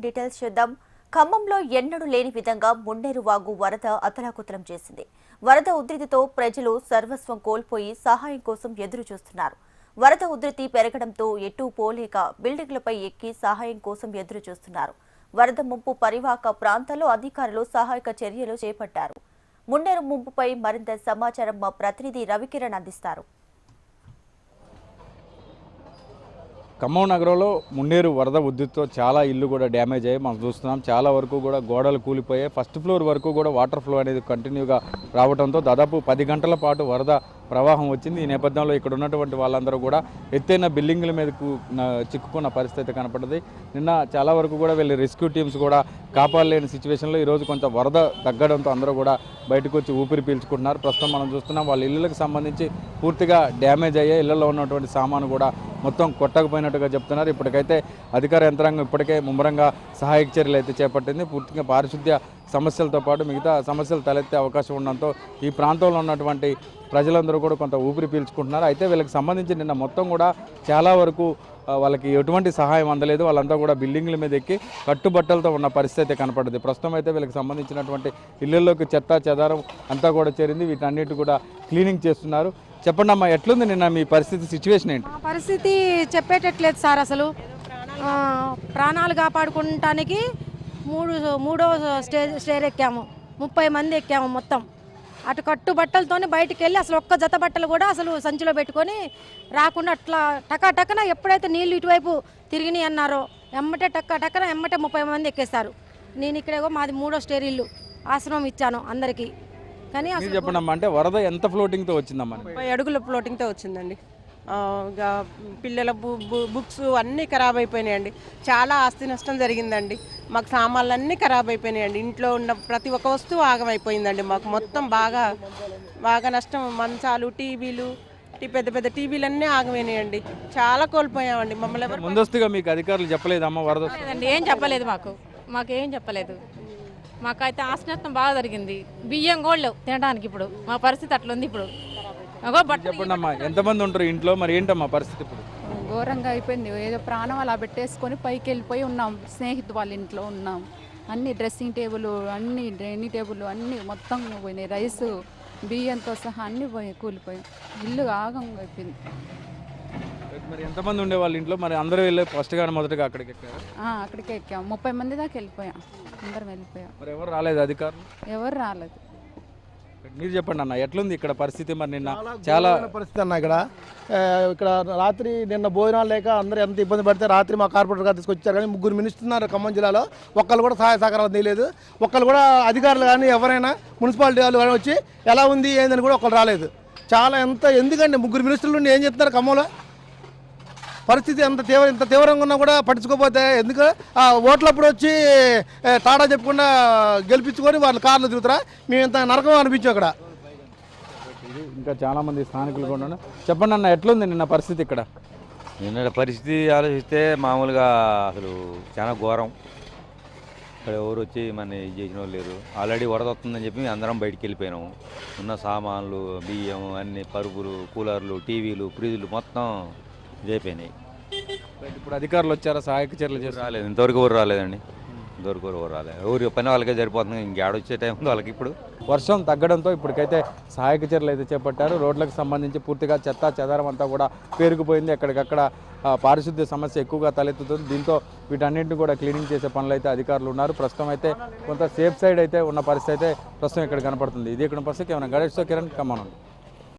Details చూద్దాం. ఖమ్మంలో ఎన్నడూ లేని విధంగా మున్నేరు వాగు వరద అతలాకుతలం చేసింది. వరద ఉధృతితో ప్రజలు సర్వస్వం కోల్పోయి సహాయం కోసం ఎదురు చూస్తున్నారు. వరద ఉధృతి పెరగడంతో ఎటూ పోలేక బిల్డింగ్లపై ఎక్కి సహాయం కోసం ఎదురు చూస్తున్నారు. వరద ముంపు పరివాహక ప్రాంతాల్లో అధికారులు సహాయక చర్యలు చేపట్టారు. మున్నేరు ముంపుపై మరింత సమాచారం మా ప్రతినిధి రవికిరణ్ అందిస్తారు. ఖమ్మం నగరంలో మున్నేరు వరద ఉద్యుత్తో చాలా ఇల్లు కూడా డ్యామేజ్ అయ్యి మనం చూస్తున్నాం చాలా వరకు కూడా గోడలు కూలిపోయాయి. ఫస్ట్ ఫ్లోర్ వరకు కూడా వాటర్ ఫ్లో అనేది కంటిన్యూగా రావడంతో దాదాపు పది గంటల పాటు వరద ప్రవాహం వచ్చింది. ఈ నేపథ్యంలో ఇక్కడ ఉన్నటువంటి వాళ్ళందరూ కూడా ఎత్తైన బిల్డింగ్ల మీదకు చిక్కుకున్న పరిస్థితి కనపడింది నిన్న చాలా వరకు కూడా వీళ్ళు రెస్క్యూ టీమ్స్ కూడా కాపాడలేని సిచ్యువేషన్లో ఈరోజు కొంత వరద తగ్గడంతో అందరూ కూడా బయటకు వచ్చి ఊపిరి పీల్చుకుంటున్నారు. ప్రస్తుతం మనం చూస్తున్నాం వాళ్ళ ఇళ్ళకి సంబంధించి పూర్తిగా డ్యామేజ్ అయ్యే ఇళ్ళలో ఉన్నటువంటి సామాను కూడా మొత్తం కొట్టకపోయినట్టుగా చెప్తున్నారు. ఇప్పటికైతే అధికార యంత్రాంగం ఇప్పటికే ముమ్మరంగా సహాయక చర్యలు అయితే చేపట్టింది. పూర్తిగా పారిశుద్ధ్య సమస్యలతో పాటు మిగతా సమస్యలు తలెత్తే అవకాశం ఉండడంతో ఈ ప్రాంతంలో ఉన్నటువంటి ప్రజలందరూ కూడా కొంత ఊపిరి పీల్చుకుంటున్నారు. అయితే వీళ్ళకి సంబంధించి నిన్న మొత్తం కూడా చాలా వరకు వాళ్ళకి ఎటువంటి సహాయం అందలేదు. వాళ్ళంతా కూడా బిల్డింగ్ల మీద ఎక్కి కట్టుబట్టలతో ఉన్న పరిస్థితి కనపడింది. ప్రస్తుతం అయితే వీళ్ళకి సంబంధించినటువంటి ఇళ్ళల్లోకి చెత్త చెదారం అంతా కూడా చేరింది. వీటన్నిటి కూడా క్లీనింగ్ చేస్తున్నారు. చెప్పండి అమ్మా ఎట్లుంది నిన్న మీ పరిస్థితి సిచ్యువేషన్ ఏంటి? పరిస్థితి చెప్పేటట్లేదు సార్ అసలు. ప్రాణాలు కాపాడుకుంటానికి మూడు మూడో స్టేజ్ స్టేర్ ఎక్కాము. ముప్పై మంది ఎక్కాము మొత్తం. అటు కట్టు బట్టలతోనే బయటికి వెళ్ళి అసలు ఒక్క జత బట్టలు కూడా అసలు సంచిలో పెట్టుకొని రాకుండా అట్లా టకా టక్కన ఎప్పుడైతే నీళ్ళు ఇటువైపు తిరిగినాయి అన్నారో ఎమ్మటే టక్క టక్కన ఎమ్మటే ముప్పై మంది ఎక్కేస్తారు నేను ఇక్కడేగో మాది మూడో స్టేర్ ఇల్లు ఆశ్రమం ఇచ్చాను అందరికీ. కానీ చెప్పండి అమ్మా అంటే వరద ఎంత ఫ్లోటింగ్తో వచ్చిందమ్మా? ముప్పై అడుగుల ఫ్లోటింగ్తో వచ్చిందండి. పిల్లల బు బు- బుక్స్ అన్నీ ఖరాబ్ అయిపోయినాయండి. చాలా ఆస్తి నష్టం జరిగిందండి. మాకు సామాన్లు అన్నీ ఖరాబ్ అయిపోయినాయండి. ఇంట్లో ఉన్న ప్రతి ఒక్క వస్తువు ఆగమైపోయిందండి మాకు. మొత్తం బాగా బాగా నష్టం. మంచాలు టీవీలు టీ- పెద్ద పెద్ద టీవీలు అన్నీ ఆగమైనాయండి. చాలా కోల్పోయామండి. మమ్మల్ని ఎవరు ముందస్తుగా మీకు అధికారులు చెప్పలేదమ్మా వరద లేదండి ఏం చెప్పలేదు మాకు. మాకేం చెప్పలేదు. మాకైతే ఆస్తి బాగా జరిగింది. బియ్యం గోళ్ళు తినడానికి ఇప్పుడు. మా పరిస్థితి అట్లుంది ఇప్పుడు. చెప్పండి అమ్మా ఎంతమంది ఉంటారు ఇంట్లో? మరి ఏంటమ్మా పరిస్థితి ఇప్పుడు? ఘోరంగా అయిపోయింది. ఏదో ప్రాణం అలా పెట్టేసుకొని పైకి వెళ్ళిపోయి ఉన్నాం. స్నేహితు వాళ్ళ ఇంట్లో ఉన్నాం. అన్ని డ్రెస్సింగ్ టేబుల్ అన్ని డైనింగ్ టేబుల్ అన్ని మొత్తం పోయినాయి. రైస్ బియ్యంతో సహా అన్ని పోయి కూలిపోయాయి ఇల్లు ఆగం అయిపోయింది. మరి ఎంతమంది ఉండే వాళ్ళ ఇంట్లో? మరి అందరూ వెళ్ళి ఫస్ట్గా మొదటగా అక్కడికి ఎక్కారు? ఆ, అక్కడికే ఎక్కాం. ముప్పై మంది దాకా వెళ్ళిపోయాం. అందరం వెళ్ళిపోయాం. మరి ఎవరు రాలేదు అధికారులు? ఎవరు రాలేదు. మీరు చెప్పండి అన్న ఎట్లుంది ఇక్కడ పరిస్థితి మరి నిన్న? చాలా పరిస్థితి అన్న ఇక్కడ. ఇక్కడ రాత్రి నిన్న భోజనాలు లేక అందరూ ఎంత ఇబ్బంది పడితే రాత్రి మా కార్పొరేటర్ గారు తీసుకొచ్చారు కానీ ముగ్గురు మినిస్టర్ ఉన్నారు ఖమ్మం జిల్లాలో ఒక్కళ్ళు కూడా సహాయ సహకారాలు తెలియలేదు ఒక్కళ్ళు కూడా అధికారులు కానీ ఎవరైనా మున్సిపాలిటీ వాళ్ళు కానీ వచ్చి ఎలా ఉంది ఏందని కూడా ఒకళ్ళు రాలేదు. చాలా ఎంత ఎందుకండి ముగ్గురు మినిస్టర్లు ఏం చెప్తున్నారు ఖమ్మంలో? పరిస్థితి ఎంత తీవ్ర ఇంత తీవ్రంగా ఉన్నా కూడా పట్టించుకోకపోతే ఎందుకు? ఆ ఓట్లప్పుడు వచ్చి టాటా చెప్పకుండా గెలిపించుకొని వాళ్ళు కార్లు తిరుగుతారా మేము ఇంత నరకం అనిపించాం అక్కడ. ఇది ఇంకా చాలా మంది స్థానికులు కూడా చెప్పండి అన్న ఎట్లుంది నిన్న పరిస్థితి ఇక్కడ? నిన్న పరిస్థితి ఆలోచిస్తే మామూలుగా అసలు చాలా ఘోరం. ఇక్కడ ఎవరు వచ్చి మన ఇది చేసిన వాళ్ళు లేరు. ఆల్రెడీ వరద వస్తుందని చెప్పి మేము అందరం బయటికి వెళ్ళిపోయినాము ఉన్న సామాన్లు బియ్యం అన్ని పరుపులు కూలర్లు టీవీలు ఫ్రిడ్జ్లు మొత్తం ఇదైపోయినాయి. ఇప్పుడు అధికారులు వచ్చారా? సహాయక చర్యలు చేస్తారు? రాలేదు. ఇంతవరకు ఎవరు రాలేదండి. ఇంతవరకు ఎవరు రాలేదు. ఎవరు పని వాళ్ళకే సరిపోతుంది. ఇంకేడొచ్చే టైం ఉంది వాళ్ళకి ఇప్పుడు. వర్షం తగ్గడంతో ఇప్పటికైతే సహాయక చర్యలు అయితే చేపట్టారు. రోడ్లకు సంబంధించి పూర్తిగా చెత్త చెదారం అంతా కూడా పేరుకుపోయింది. ఎక్కడికక్కడ పారిశుద్ధ్య సమస్య ఎక్కువగా తలెత్తుతుంది. దీంతో వీటన్నింటిని కూడా క్లీనింగ్ చేసే పనులు అయితే అధికారులు ఉన్నారు. ప్రస్తుతం అయితే కొంత సేఫ్ సైడ్ అయితే ఉన్న పరిస్థితి అయితే ప్రస్తుతం ఇక్కడ కనపడుతుంది. ఇది ఇక్కడ పరిస్థితి. ఏమైనా గణేష్తో కిరణ్ కమ్మనండి